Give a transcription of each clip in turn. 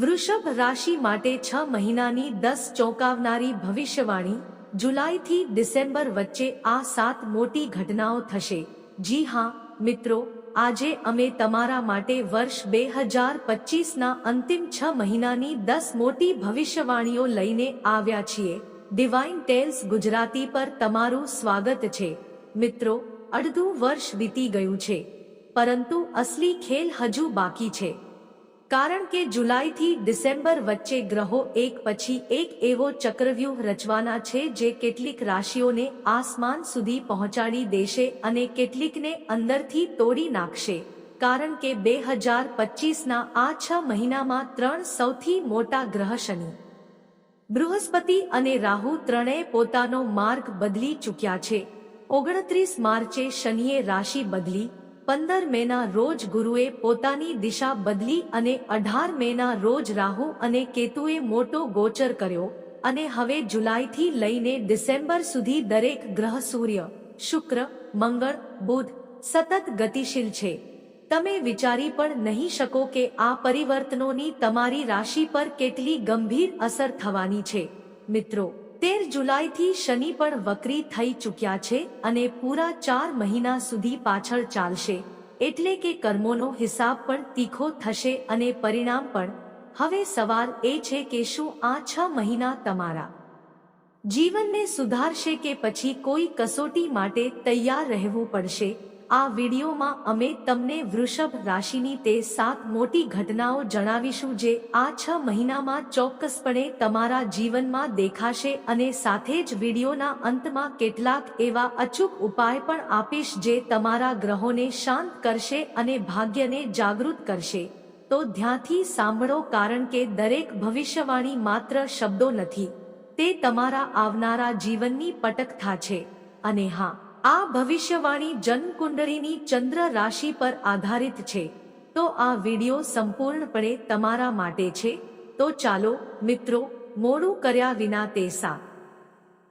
વૃષભ રાશિ માટે છ મહિનાની દસ ચોંકાવનારી ભવિષ્યવાણી જુલાઈથી ડિસેમ્બર વચ્ચે આ સાત મોટી ઘટનાઓ થશે. જી હા, મિત્રો, આજે અમે તમારા માટે વર્ષ બે હજાર પચીસના અંતિમ છ મહિનાની દસ મોટી ભવિષ્યવાણીઓ લઈને આવ્યા છીએ. ડિવાઇન ટેલ્સ ગુજરાતી પર તમારું સ્વાગત છે. મિત્રો, અડધું વર્ષ વીતી ગયું છે. પરંતુ અસલી ખેલ હજુ બાકી છે. કારણ કે જુલાઈથી ડિસેમ્બર વચ્ચે ગ્રહો એક પછી એક એવો ચક્રવ્યૂહ રચવાના છે જે કેટલીક રાશિઓને આસમાન સુધી પહોંચાડી દેશે અને કેટલીકને અંદરથી તોડી નાખશે. કારણ કે બે હજાર પચીસના આ છ મહિનામાં ત્રણ સૌથી મોટા ગ્રહ શનિ. બૃહસ્પતિ અને રાહુ ત્રણેય પોતાનો માર્ગ બદલી ચૂક્યા છે. ઓગણત્રીસ માર્ચે શનિએ રાશિ બદલી પંદર મેના રોજ ગુરુએ પોતાની દિશા બદલી અને અઢાર મેના રોજ રાહુ અને કેતુએ મોટો ગોચર કર્યો અને હવે જુલાઈથી લઈને ડિસેમ્બર સુધી દરેક ગ્રહ સૂર્ય, શુક્ર, મંગળ, બુધ સતત ગતિશીલ છે. તમે વિચારી પણ નહીં શકો કે આ પરિવર્તનોની તમારી રાશિ પર કેટલી ગંભીર અસર થવાની છે. મિત્રો તેર જુલાઈથી શનિ પણ વક્રી થઈ ચૂક્યા છે અને પૂરા ચાર મહિના સુધી પાછળ ચાલશે. એટલે કે કર્મોનો હિસાબ પણ તીખો થશે અને પરિણામ પણ. હવે સવાલ એ છે કે શું આ છ મહિના તમારા જીવનને સુધારશે કે પછી કોઈ કસોટી માટે તૈયાર રહેવું પડશે? આ વિડીયોમાં અમે તમને વૃષભ રાશિની તે સાત મોટી ઘટનાઓ જણાવીશું જે આ છ મહિનામાં ચોક્કસપણે તમારા જીવનમાં દેખાશે અને સાથે જ વિડીયોના અંતમાં કેટલાક એવા અચૂક ઉપાય પણ આપીશ જે તમારા ગ્રહોને શાંત કરશે અને ભાગ્યને જાગૃત કરશે. તો ધ્યાનથી સાંભળો કારણ કે દરેક ભવિષ્યવાણી માત્ર શબ્દો નથી. તે તમારા આવનારા જીવનની પટકથા છે. અને હા આ ભવિષ્યવાણી જન્મકુંડળીની ચંદ્ર રાશિ પર આધારિત છે. તો આ વિડિયો સંપૂર્ણપણે તમારા માટે છે. તો ચાલો, મિત્રો, મોડું કર્યા વિના તે સા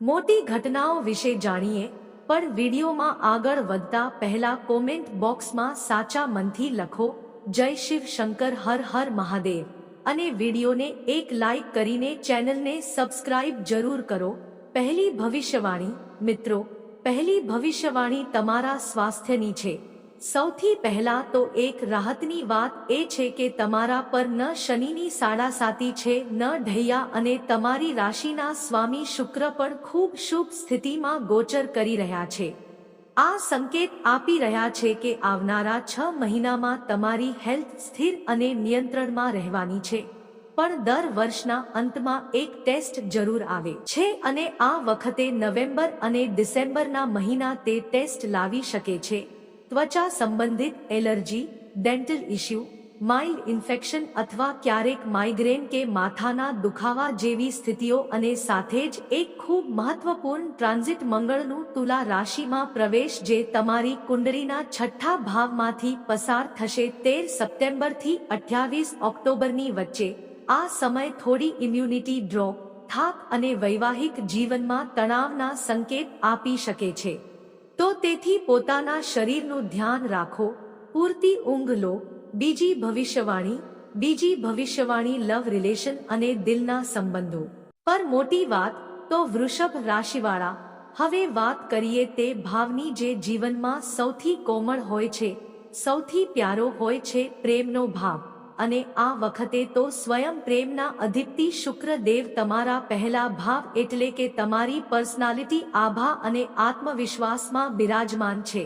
મોટી ઘટનાઓ વિશે જાણીએ, પણ વિડીયોમાં આગળ વધતા પહેલા કોમેન્ટ બોક્સમાં સાચા મનથી લખો, જય શિવ શંકર, હર હર મહાદેવ. અને વિડીયોને એક લાઈક કરીને ચેનલને સબસ્ક્રાઇબ જરૂર કરો. પહેલી ભવિષ્યવાણી, મિત્રો પહેલી ભવિષ્યવાણી તમારા સ્વાસ્થ્યની છે. સૌથી પહેલા તો એક રાહતની વાત એ છે કે તમારા પર ન શનિની સાડા સાતી છે, ન ઢૈયા અને તમારી રાશિના સ્વામી શુક્ર પણ ખૂબ શુભ સ્થિતિમાં ગોચર કરી રહ્યા છે. આ સંકેત આપી રહ્યા છે કે આવનારા છ મહિનામાં તમારી હેલ્થ સ્થિર અને નિયંત્રણમાં રહેવાની છે. પણ દર વર્ષના અંતમાં એક ટેસ્ટ જરૂર આવે. છે અને આ વખતે નવેમ્બર અને ડિસેમ્બરના મહિના તે ટેસ્ટ લાવી શકે છે. ત્વચા સંબંધિત allergy, dental issue, mild infection અથવા ક્યારેક માઇગ્રેન કે માથાના દુખાવા જેવી સ્થિતિઓ અને સાથે જ એક ખૂબ મહત્વપૂર્ણ ટ્રાન્ઝિટ મંગળનું તુલા રાશિમાં પ્રવેશ જે તમારી કુંડળીના છઠ્ઠા ભાવમાંથી પસાર થશે તેર સપ્ટેમ્બરથી અઠ્યાવીસ ઓક્ટોબરની વચ્ચે. આ સમય થોડી ઇમ્યુનિટી ડ્રોપ થાક અને વૈવાહિક જીવનમાં તણાવના સંકેત આપી શકે છે. તો તેથી પોતાના શરીરનું ધ્યાન રાખો, પૂરતી ઊંઘ લો, બીજી ભવિષ્યવાણી બીજી ભવિષ્યવાણી લવ રિલેશન અને દિલના સંબંધો. પર મોટી વાત, તો વૃષભ રાશિવાળા, હવે વાત કરીએ તે ભાવની જે જીવનમાં સૌથી કોમળ હોય છે, સૌથી પ્યારો હોય છે પ્રેમનો ભાવ. અને આ વખતે તો સ્વયં પ્રેમના અધિપતિ શુક્રદેવ તમારા પહેલા ભાવ એટલે કે તમારી પર્સનાલિટી, આભા અને આત્મવિશ્વાસમાં બિરાજમાન છે.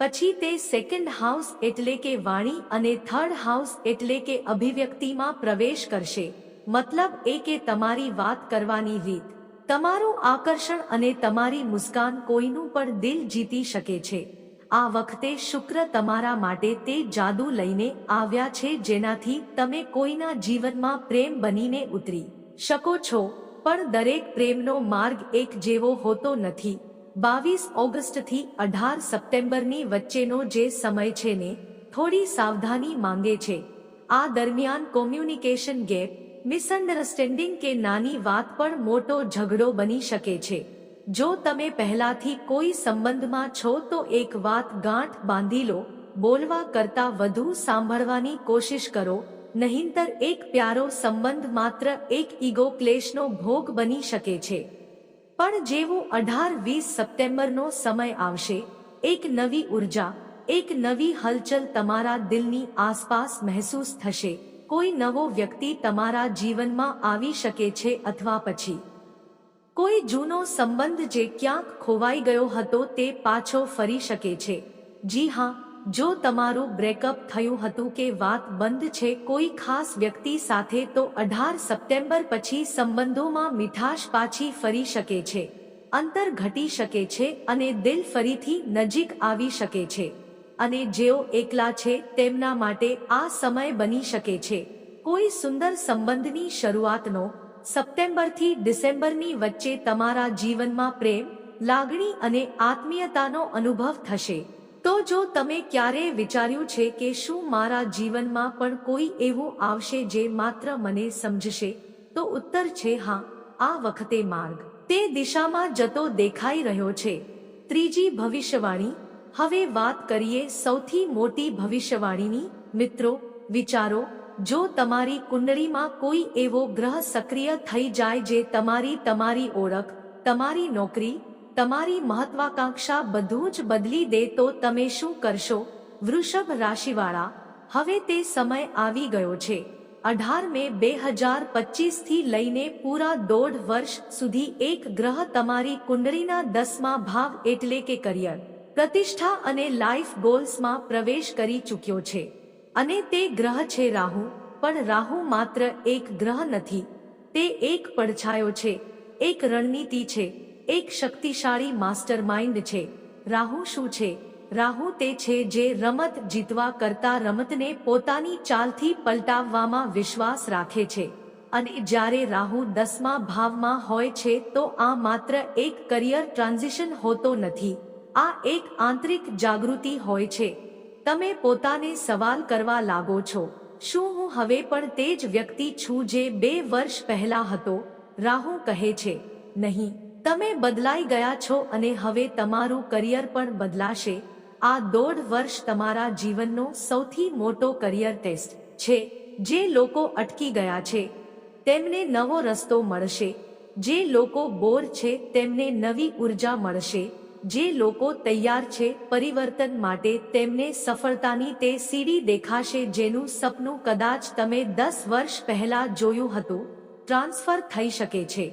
પછી તે સેકન્ડ હાઉસ એટલે કે વાણી અને થર્ડ હાઉસ એટલે કે અભિવ્યક્તિમાં પ્રવેશ કરશે. મતલબ એ કે તમારી વાત કરવાની રીત. તમારું આકર્ષણ અને તમારી મુસ્કાન કોઈનું પણ દિલ જીતી શકે છે. આ વખતે શુક્ર તમારા માટે તે જાદુ લઈને આવ્યા છે જેનાથી તમે કોઈના જીવનમાં પ્રેમ બનીને ઉતરી શકો છો. પણ દરેક પ્રેમનો માર્ગ એક જેવો હોતો નથી. બાવીસ ઓગસ્ટથી અઢાર સપ્ટેમ્બરની વચ્ચેનો જે સમય છે ને, થોડી સાવધાની માંગે છે. આ દરમિયાન કોમ્યુનિકેશન ગેપ, મિસઅન્ડરસ્ટેન્ડિંગ કે નાની વાત પણ મોટો ઝઘડો બની શકે છે. જો તમે પહેલાથી કોઈ સંબંધમાં છો તો એક વાત ગાંઠ બાંધી લો, બોલવા કરતા વધુ સાંભળવાની કોશિશ કરો, નહીંતર એક પ્યારો સંબંધ માત્ર એક ઈગો ક્લેશનો ભોગ બની શકે છે. પણ જેવું અઢાર વીસ સપ્ટેમ્બરનો સમય આવશે, એક નવી ઊર્જા, એક નવી હલચલ તમારા દિલની આસપાસ મહેસૂસ થશે, કોઈ નવો વ્યક્તિ તમારા જીવનમાં આવી શકે છે અથવા પછી. કોઈ જૂનો સંબંધ જે ક્યાંક ખોવાઈ ગયો હતો તે પાછો ફરી શકે છે. જી હા, જો તમારું બ્રેકઅપ થયું હતું કે વાત બંધ છે કોઈ ખાસ વ્યક્તિ સાથે તો અઢાર સપ્ટેમ્બર પછી સંબંધોમાં મીઠાશ પાછી ફરી શકે છે. અંતર ઘટી શકે છે અને દિલ ફરીથી નજીક આવી શકે છે. અને જેઓ એકલા છે તેમના માટે આ સમય બની શકે છે. કોઈ સુંદર સંબંધની શરૂઆતનો સપ્ટેમ્બરથી ડિસેમ્બરની વચ્ચે તમારા જીવનમાં પ્રેમ, લાગણી અને આત્મીયતાનો અનુભવ થશે. તો જો તમે ક્યારેય વિચાર્યું છે કે શું મારા જીવનમાં પણ કોઈ એવું આવશે જે માત્ર મને સમજશે, તો ઉત્તર છે હા, આ વખતે માર્ગ. તે દિશામાં જતો દેખાઈ રહ્યો છે. ત્રીજી ભવિષ્યવાણી. હવે વાત કરીએ સૌથી મોટી ભવિષ્યવાણીની. મિત્રો, વિચારો જો તમારી કુંડળીમાં કોઈ એવો ગ્રહ સક્રિય થઈ જાય જે તમારી તમારી ઓળખ, તમારી નોકરી, તમારી મહત્વાકાંક્ષા બધું જ બદલી દે તો તમે શું કરશો? વૃષભ રાશિવાળા, હવે તે સમય આવી ગયો છે. અઢાર મે બે હજાર પચીસથી લઈને પૂરા દોઢ વર્ષ સુધી એક ગ્રહ તમારી કુંડળીના દસમા ભાવ એટલે કે કરિયર પ્રતિષ્ઠા અને લાઈફ ગોલ્સમાં પ્રવેશ કરી ચૂક્યો છે. અને તે ગ્રહ છે રાહુ, પણ રાહુ માત્ર એક ગ્રહ નથી. તે એક પડછાયો છે, એક રણનીતિ છે, એક શક્તિશાળી માસ્ટર માઇન્ડ છે. રાહુ શું છે? રાહુ તે છે જે રમત જીતવા કરતા રમતને પોતાની ચાલથી પલટાવવામાં વિશ્વાસ રાખે છે. અને જ્યારે રાહુ દસમા ભાવમાં હોય છે તો આ માત્ર એક કરિયર ટ્રાન્ઝિશન હોતો નથી. આ એક આંતરિક જાગૃતિ હોય છે. તમે પોતાને સવાલ કરવા લાગો છો, શું હું હવે પણ તે જ વ્યક્તિ છું જે બે વર્ષ પહેલા હતો? રાહુ કહે છે, નહીં, તમે બદલાઈ ગયા છો અને હવે તમારું કરિયર પણ બદલાશે. આ દોઢ વર્ષ તમારા જીવનનો સૌથી મોટો કરિયર ટેસ્ટ છે, જે લોકો અટકી ગયા છે. તેમને નવો રસ્તો મળશે. જે લોકો બોર છે, તેમને નવી ઊર્જા મળશે. જે લોકો તૈયાર છે પરિવર્તન માટે તેમને સફળતાની તે સીડી દેખાશે જેનું સપનું કદાચ તમે દસ વર્ષ પહેલા જોયું હતું, ટ્રાન્સફર થઈ શકે છે,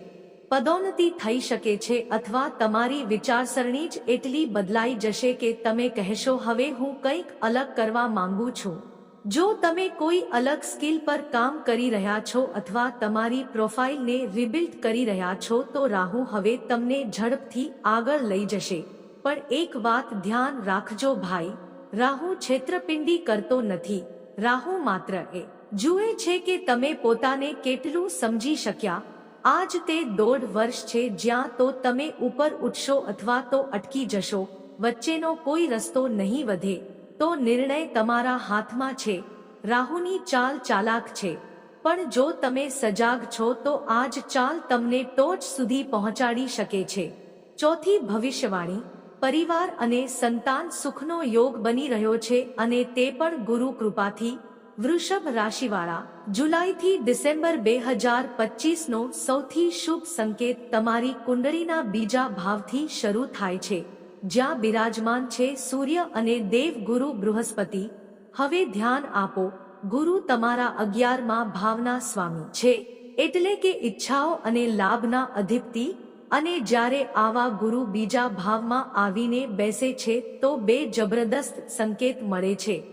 પદોન્નતિ થઈ શકે છે અથવા તમારી વિચારસરણી જ એટલી બદલાઈ જશે કે તમે કહેશો, હવે હું કંઈક અલગ કરવા માંગુ છું. જો તમે કોઈ અલગ સ્કિલ પર કામ કરી રહ્યા છો અથવા તમારી પ્રોફાઇલને રિબિલ્ડ કરી રહ્યા છો, તો રાહુ હવે તમને ઝડપથી આગળ લઈ જશે. પણ એક વાત ધ્યાન રાખજો ભાઈ, રાહુ છેતરપિંડી કરતો નથી. રાહુ માત્ર એ જુએ છે કે તમે પોતાને કેટલું સમજી શક્યા. આજ તે દોઢ વર્ષ છે જ્યાં તો તમે ઉપર ઉઠશો અથવા તો અટકી જશો. વચ્ચેનો કોઈ રસ્તો નહીં વધે. તો નિર્ણય તમારા હાથમાં છે. રાહુની ચાલ ચાલાક છે. પણ જો તમે સજાગ છો તો આજ ચાલ તમને ટોચ સુધી પહોંચાડી શકે છે. ચોથી ભવિષ્યવાણી, પરિવાર અને સંતાન સુખનો યોગ બની રહ્યો છે અને તે પણ ગુરુ કૃપાથી. વૃષભ રાશિવાળા, જુલાઈથી ડિસેમ્બર બે હજાર પચીસનો સૌથી શુભ સંકેત તમારી કુંડળીના બીજા ભાવથી શરૂ થાય છે. જ્યાં બિરાજમાન છે સૂર્ય અને દેવ ગુરુ બૃહસ્પતિ. હવે ધ્યાન આપો, ગુરુ તમારા અગિયારમાં ભાવના સ્વામી છે, એટલે કે ઈચ્છાઓ અને લાભના અધિપતિ, અને જ્યારે આવા ગુરુ બીજા ભાવમાં આવીને બેસે છે, તો બે જબરદસ્ત સંકેત મળે છે.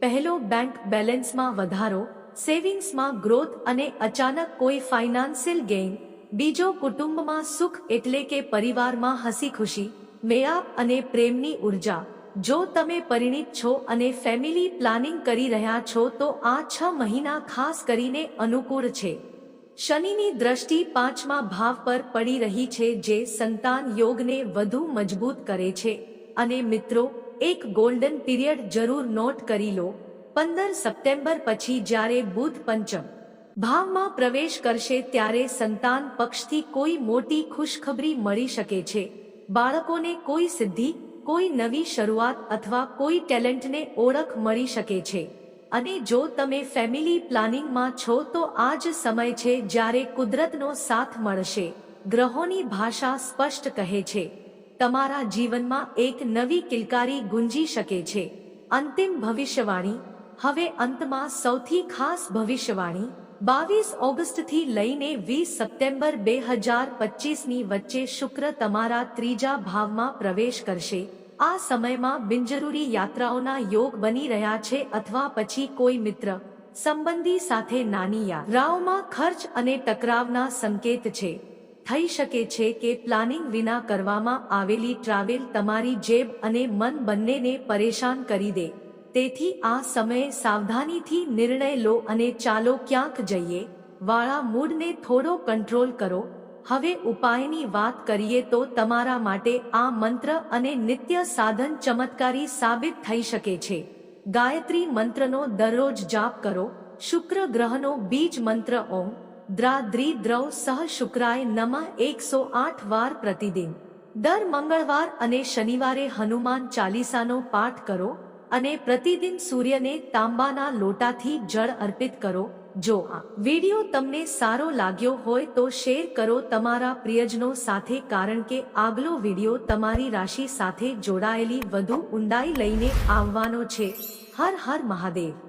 પહેલો, બેંક બેલેન્સમાં વધારો, સેવિંગ્સમાં ગ્રોથ અને અચાનક કોઈ ફાઇનાન્શિયલ ગેઇન. બીજો, કુટુંબમાં સુખ એટલે કે પરિવારમાં હસી ખુશી મેળાપ અને પ્રેમની ઊર્જા. જો તમે પરિણિત છો અને ફેમિલી પ્લાનિંગ કરી રહ્યા છો, તો આ છ મહિના ખાસ કરીને અનુકૂળ છે. શનિની દ્રષ્ટિ પાંચમા ભાવ પર પડી રહી છે, જે સંતાન યોગને વધુ મજબૂત કરે છે. અને મિત્રો, એક ગોલ્ડન પીરિયડ જરૂર નોટ કરી લો. પંદર સપ્ટેમ્બર પછી જ્યારે બુધ પંચમ ભાવમાં પ્રવેશ કરશે, ત્યારે સંતાન પક્ષથી કોઈ મોટી ખુશખબરી મળી શકે છે. બાળકોને કોઈ સિદ્ધિ, કોઈ નવી શરૂઆત અથવા કોઈ ટેલેન્ટને ઓળખ મળી શકે છે. અને જો તમે ફેમિલી પ્લાનિંગમાં છો તો આ જ સમય છે જ્યારે કુદરતનો સાથ મળશે. ગ્રહોની ભાષા સ્પષ્ટ કહે છે. તમારા જીવનમાં એક નવી કિલકારી ગુંજી શકે છે. અંતિમ ભવિષ્યવાણી, હવે અંતમાં સૌથી ખાસ ભવિષ્યવાણી બાવીસ ઓગસ્ટથી લઈને વીસ સપ્ટેમ્બર બે હજાર પચીસની વચ્ચે શુક્ર તમારા ત્રીજા ભાવમાં પ્રવેશ કરશે. આ સમયમાં બિનજરૂરી યાત્રાઓના યોગ બની રહ્યા છે અથવા પછી કોઈ મિત્ર, સંબંધી સાથે નાની યાત્રાઓમાં ખર્ચ અને ટકરાવના સંકેત છે. થઈ શકે છે કે પ્લાનિંગ વિના કરવામાં આવેલી ટ્રાવેલ તમારી જેબ અને મન બંનેને પરેશાન કરી દે. તેથી આ સમયે સાવધાનીથી નિર્ણય લો અને ચાલો ક્યાંક જઈએ, વાળા મૂડને થોડો કંટ્રોલ કરો. હવે ઉપાયની વાત કરીએ તો તમારા માટે આ મંત્ર અને નિત્ય સાધન ચમત્કારી સાબિત થઈ શકે છે. ગાયત્રી મંત્રનો દરરોજ જાપ કરો. શુક્ર ગ્રહનો બીજ મંત્ર ઓમ. દ્રા દ્રી દ્રવ સહ શુક્રાય નમઃ એકસો આઠ વાર પ્રતિદિન. દર મંગળવાર અને શનિવારે હનુમાન ચાલીસાનો પાઠ કરો. અને પ્રતિદિન સૂર્યને તાંબાના લોટાથી જળ અર્પિત કરો. જો આ વિડિયો તમને સારો લાગ્યો હોય તો શેર કરો તમારા પ્રિયજનો સાથે કારણ કે આગલો વિડિયો તમારી રાશિ સાથે જોડાયેલી વધુ ઊંડાઈ લઈને આવવાનો છે. હર હર મહાદેવ.